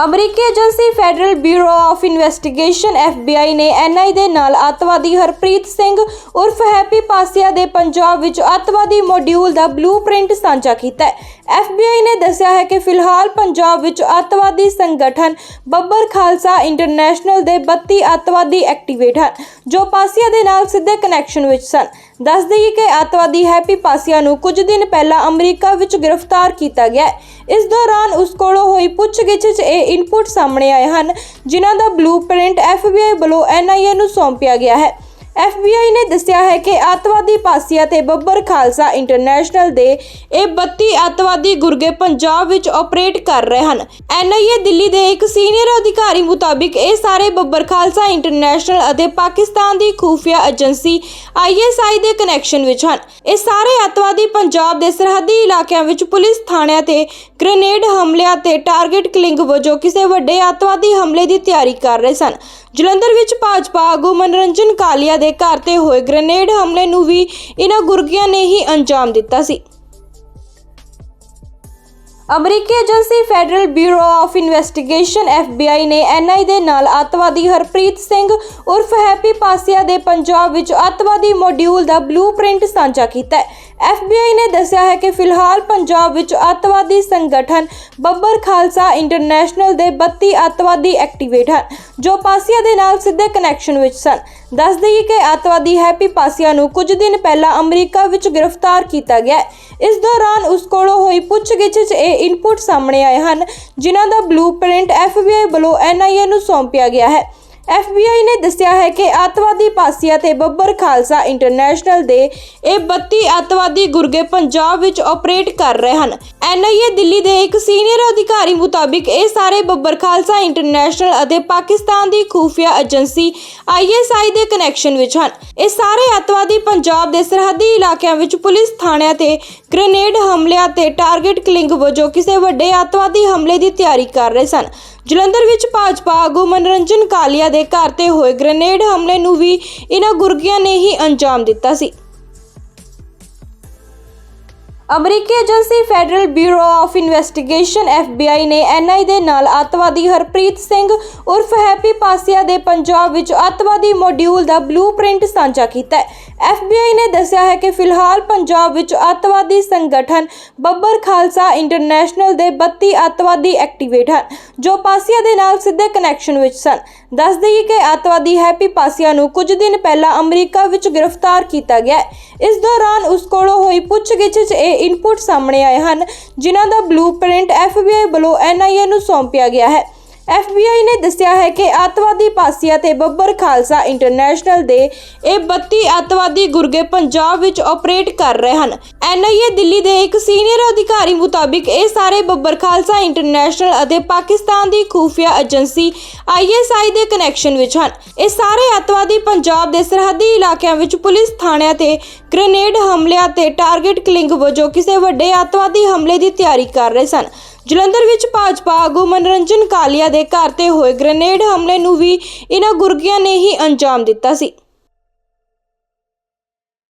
ਅਮਰੀਕੀ agency federal bureau of investigation FBI ਨੇ NI ਦੇ ਨਾਲ ਅੱਤਵਾਦੀ ਹਰਪ੍ਰੀਤ ਸਿੰਘ ਉਰਫ ਹੈਪੀ ਪਾਸੀਆ ਦੇ ਪੰਜਾਬ ਵਿੱਚ ਅੱਤਵਾਦੀ ਮੋਡਿਊਲ ਦਾ ਬਲੂਪ੍ਰਿੰਟ ਸਾਂਝਾ ਕੀਤਾ ਹੈ। FBI ਨੇ ਦੱਸਿਆ ਹੈ ਕਿ ਫਿਲਹਾਲ ਪੰਜਾਬ ਵਿੱਚ ਅੱਤਵਾਦੀ ਸੰਗਠਨ ਬੱਬਰ ਖਾਲਸਾ ਇੰਟਰਨੈਸ਼ਨਲ ਦੇ 32 ਅੱਤਵਾਦੀ ਐਕਟੀਵੇਟ ਹਨ, ਜੋ ਪਾਸੀਆ ਦੇ ਨਾਲ ਸਿੱਧੇ ਕਨੈਕਸ਼ਨ ਵਿੱਚ ਸਨ। ਦੱਸ ਦਈਏ ਕਿ ਅੱਤਵਾਦੀ ਹੈਪੀ ਪਾਸੀਆ ਨੂੰ ਕੁਝ ਦਿਨ ਪਹਿਲਾਂ ਅਮਰੀਕਾ ਵਿੱਚ ਗ੍ਰਿਫਤਾਰ ਕੀਤਾ ਗਿਆ ਇਸ ਦੌਰਾਨ ਉਸ ਕੋਲੋਂ ਹੋਈ ਪੁੱਛਗਿੱਛ 'ਚ ਇਹ ਇਨਪੁਟ ਸਾਹਮਣੇ ਆਏ ਹਨ ਜਿਨ੍ਹਾਂ ਦਾ ਬਲੂਪ੍ਰਿੰਟ FBI ਵੱਲੋਂ NIA ਨੂੰ ਸੌਂਪਿਆ ਗਿਆ ਹੈ। FBI ਨੇ ਦੱਸਿਆ ਹੈ ਕਿ ਅੱਤਵਾਦੀ ਪਾਸੀਆ ਤੇ ਬੱਬਰ ਖਾਲਸਾ ਇੰਟਰਨੈਸ਼ਨਲ ਦੇ ਇਹ 32 ਅੱਤਵਾਦੀ ਗੁਰਗੇ ਪੰਜਾਬ ਵਿੱਚ ਆਪਰੇਟ ਕਰ ਰਹੇ ਹਨ। NIA ਦਿੱਲੀ ਦੇ ਇੱਕ ਸੀਨੀਅਰ ਅਧਿਕਾਰੀ ਮੁਤਾਬਿਕ ਇਹ ਸਾਰੇ ਬੱਬਰ ਖਾਲਸਾ ਇੰਟਰਨੈਸ਼ਨਲ ਅਤੇ ਪਾਕਿਸਤਾਨ ਦੀ ਖੂਫੀਆ ਏਜੰਸੀ ISI ਦੇ ਕਨੈਕਸ਼ਨ ਵਿੱਚ ਹਨ। ਇਹ ਸਾਰੇ ਅੱਤਵਾਦੀ ਪੰਜਾਬ ਦੇ ਸਰਹੱਦੀ ਇਲਾਕਿਆਂ ਵਿੱਚ ਪੁਲਿਸ ਥਾਣਿਆਂ ਤੇ ਗ੍ਰੇਨੇਡ ਹਮਲਿਆਂ ਤੇ ਟਾਰਗੇਟ ਕਿਲਿੰਗ ਵਜੋਂ ਕਿਸੇ ਵੱਡੇ ਅੱਤਵਾਦੀ ਹਮਲੇ ਦੀ ਤਿਆਰੀ ਕਰ ਰਹੇ ਸਨ। ਜਲੰਧਰ ਵਿੱਚ ਭਾਜਪਾ ਆਗੂ ਮਨੋਰੰਜਨ ਕਾਲੀਆ ਦੇ ਘਰ ਤੇ ਹੋਏ ਗ੍ਰੇਨੇਡ ਹਮਲੇ ਨੂੰ ਵੀ ਇਹਨਾਂ ਗੁਰਗਿਆਂ ਨੇ ਹੀ ਅੰਜਾਮ ਦਿੱਤਾ ਸੀ। ਅਮਰੀਕੀ agency federal bureau of investigation FBI ਨੇ NI ਦੇ ਨਾਲ ਅੱਤਵਾਦੀ ਹਰਪ੍ਰੀਤ ਸਿੰਘ ਉਰਫ ਹੈਪੀ ਪਾਸੀਆ ਦੇ ਪੰਜਾਬ ਵਿੱਚ ਅੱਤਵਾਦੀ ਮੋਡਿਊਲ ਦਾ ਬਲੂਪ੍ਰਿੰਟ ਸਾਂਝਾ ਕੀਤਾ ਹੈ। FBI ਨੇ ਦੱਸਿਆ ਹੈ ਕਿ ਫਿਲਹਾਲ ਪੰਜਾਬ ਵਿੱਚ ਅੱਤਵਾਦੀ ਸੰਗਠਨ ਬੱਬਰ ਖਾਲਸਾ ਇੰਟਰਨੈਸ਼ਨਲ ਦੇ 32 ਅੱਤਵਾਦੀ ਐਕਟੀਵੇਟ ਹਨ, ਜੋ ਪਾਸੀਆ ਦੇ ਨਾਲ ਸਿੱਧੇ ਕਨੈਕਸ਼ਨ ਵਿੱਚ ਸਨ। ਦੱਸ ਦੇਈਏ ਕਿ ਅੱਤਵਾਦੀ ਹੈਪੀ ਪਾਸੀਆ ਨੂੰ ਕੁਝ ਦਿਨ ਪਹਿਲਾਂ ਅਮਰੀਕਾ ਵਿੱਚ ਗ੍ਰਿਫਤਾਰ ਕੀਤਾ ਗਿਆ ਇਸ ਦੌਰਾਨ ਉਸ ਕੋਲੋਂ ਹੋਈ ਪੁੱਛਗਿੱਛ 'ਚ ਇਹ ਇਨਪੁਟ ਸਾਹਮਣੇ ਆਏ ਹਨ, ਜਿਨ੍ਹਾਂ ਦਾ ਬਲੂਪ੍ਰਿੰਟ FBI ਵੱਲੋਂ NIA ਨੂੰ ਸੌਂਪਿਆ ਗਿਆ ਹੈ। FBI ਨੇ ਦੱਸਿਆ ਹੈ ਕਿ ਅੱਤਵਾਦੀ ਪਾਸੀਆ ਤੇ ਬੱਬਰ ਖਾਲਸਾ ਇੰਟਰਨੈਸ਼ਨਲ ਦੇ ਇਹ 32 ਅੱਤਵਾਦੀ ਗੁਰਗੇ ਪੰਜਾਬ ਵਿੱਚ ਆਪਰੇਟ ਕਰ ਰਹੇ ਹਨ। NIA ਦਿੱਲੀ ਦੇ ਇੱਕ ਸੀਨੀਅਰ ਅਧਿਕਾਰੀ ਮੁਤਾਬਿਕ ਇਹ ਸਾਰੇ ਬੱਬਰ ਖਾਲਸਾ ਇੰਟਰਨੈਸ਼ਨਲ ਅਤੇ ਪਾਕਿਸਤਾਨ ਦੀ ਖੂਫੀਆ ਏਜੰਸੀ ISI ਦੇ ਕਨੈਕਸ਼ਨ ਵਿੱਚ ਹਨ। ਇਹ ਸਾਰੇ ਅੱਤਵਾਦੀ ਪੰਜਾਬ ਦੇ ਸਰਹੱਦੀ ਇਲਾਕਿਆਂ ਵਿੱਚ ਪੁਲਿਸ ਥਾਣਿਆਂ ਤੇ ਗ੍ਰੇਨੇਡ ਹਮਲਿਆਂ ਤੇ ਟਾਰਗੇਟ ਕਿਲਿੰਗ ਵਜੋਂ ਕਿਸੇ ਵੱਡੇ ਅੱਤਵਾਦੀ ਹਮਲੇ ਦੀ ਤਿਆਰੀ ਕਰ ਰਹੇ ਸਨ। ਜਲੰਧਰ ਵਿੱਚ ਭਾਜਪਾ ਆਗੂ ਮਨੋਰੰਜਨ ਕਾਲੀਆ ਦੇ ਘਰ ਤੇ ਹੋਏ ਗ੍ਰੇਨੇਡ ਹਮਲੇ ਨੂੰ ਵੀ ਇਹਨਾਂ ਗੁਰਗਿਆਂ ਨੇ ਹੀ ਅੰਜਾਮ ਦਿੱਤਾ ਸੀ। ਅਮਰੀਕੀ agency federal bureau of investigation FBI ਨੇ NI ਦੇ ਨਾਲ ਅੱਤਵਾਦੀ ਹਰਪ੍ਰੀਤ ਸਿੰਘ ਉਰਫ ਹੈਪੀ ਪਾਸੀਆ ਦੇ ਪੰਜਾਬ ਵਿੱਚ ਅੱਤਵਾਦੀ ਮੋਡਿਊਲ ਦਾ ਬਲੂਪ੍ਰਿੰਟ ਸਾਂਝਾ ਕੀਤਾ ਹੈ। FBI ਨੇ ਦੱਸਿਆ ਹੈ ਕਿ ਫਿਲਹਾਲ ਪੰਜਾਬ ਵਿੱਚ ਅੱਤਵਾਦੀ ਸੰਗਠਨ ਬੱਬਰ ਖਾਲਸਾ ਇੰਟਰਨੈਸ਼ਨਲ ਦੇ 32 ਅੱਤਵਾਦੀ ਐਕਟੀਵੇਟ ਹਨ, ਜੋ ਪਾਸੀਆ ਦੇ ਨਾਲ ਸਿੱਧੇ ਕਨੈਕਸ਼ਨ ਵਿੱਚ ਸਨ। ਦੱਸ ਦੇਈਏ ਕਿ ਅੱਤਵਾਦੀ ਹੈਪੀ ਪਾਸੀਆ ਨੂੰ ਕੁਝ ਦਿਨ ਪਹਿਲਾਂ ਅਮਰੀਕਾ ਵਿੱਚ ਗ੍ਰਿਫਤਾਰ ਕੀਤਾ ਗਿਆ ਇਸ ਦੌਰਾਨ ਉਸ ਕੋਲੋਂ ਹੋਈ ਪੁੱਛਗਿੱਛ 'ਚ ਇਹ ਇਨਪੁਟ ਸਾਹਮਣੇ ਆਏ ਹਨ ਜਿਨ੍ਹਾਂ ਦਾ ਬਲੂਪ੍ਰਿੰਟ FBI ਵੱਲੋਂ NIA ਨੂੰ ਸੌਂਪਿਆ ਗਿਆ ਹੈ। FBI ਨੇ ਦੱਸਿਆ ਹੈ ਕਿ ਅੱਤਵਾਦੀ ਪਾਸੀਆ ਤੇ ਬੱਬਰ ਖਾਲਸਾ ਇੰਟਰਨੈਸ਼ਨਲ ਦੇ ਇਹ 32 ਅੱਤਵਾਦੀ ਗੁਰਗੇ ਪੰਜਾਬ ਵਿੱਚ ਆਪਰੇਟ ਕਰ ਰਹੇ ਹਨ। NIA ਦਿੱਲੀ ਦੇ ਇੱਕ ਸੀਨੀਅਰ ਅਧਿਕਾਰੀ ਮੁਤਾਬਿਕ ਇਹ ਸਾਰੇ ਬੱਬਰ ਖਾਲਸਾ ਇੰਟਰਨੈਸ਼ਨਲ ਅਤੇ ਪਾਕਿਸਤਾਨ ਦੀ ਖੂਫੀਆ ਏਜੰਸੀ ISI ਦੇ ਕਨੈਕਸ਼ਨ ਵਿੱਚ ਹਨ। ਇਹ ਸਾਰੇ ਅੱਤਵਾਦੀ ਪੰਜਾਬ ਦੇ ਸਰਹੱਦੀ ਇਲਾਕਿਆਂ ਵਿੱਚ ਪੁਲਿਸ ਥਾਣਿਆਂ ਤੇ ਗ੍ਰੇਨੇਡ ਹਮਲਿਆਂ ਤੇ ਟਾਰਗੇਟ ਕਿਲਿੰਗ ਵਜੋਂ ਕਿਸੇ ਵੱਡੇ ਅੱਤਵਾਦੀ ਹਮਲੇ ਦੀ ਤਿਆਰੀ ਕਰ ਰਹੇ ਸਨ। ਜਲੰਧਰ ਵਿੱਚ ਭਾਜਪਾ ਆਗੂ ਮਨੋਰੰਜਨ ਕਾਲੀਆ ਦੇ ਘਰ ਤੇ ਹੋਏ ਗ੍ਰੇਨੇਡ ਹਮਲੇ ਨੂੰ ਵੀ ਇਹਨਾਂ ਗੁਰਗਿਆਂ ਨੇ ਹੀ ਅੰਜਾਮ ਦਿੱਤਾ ਸੀ।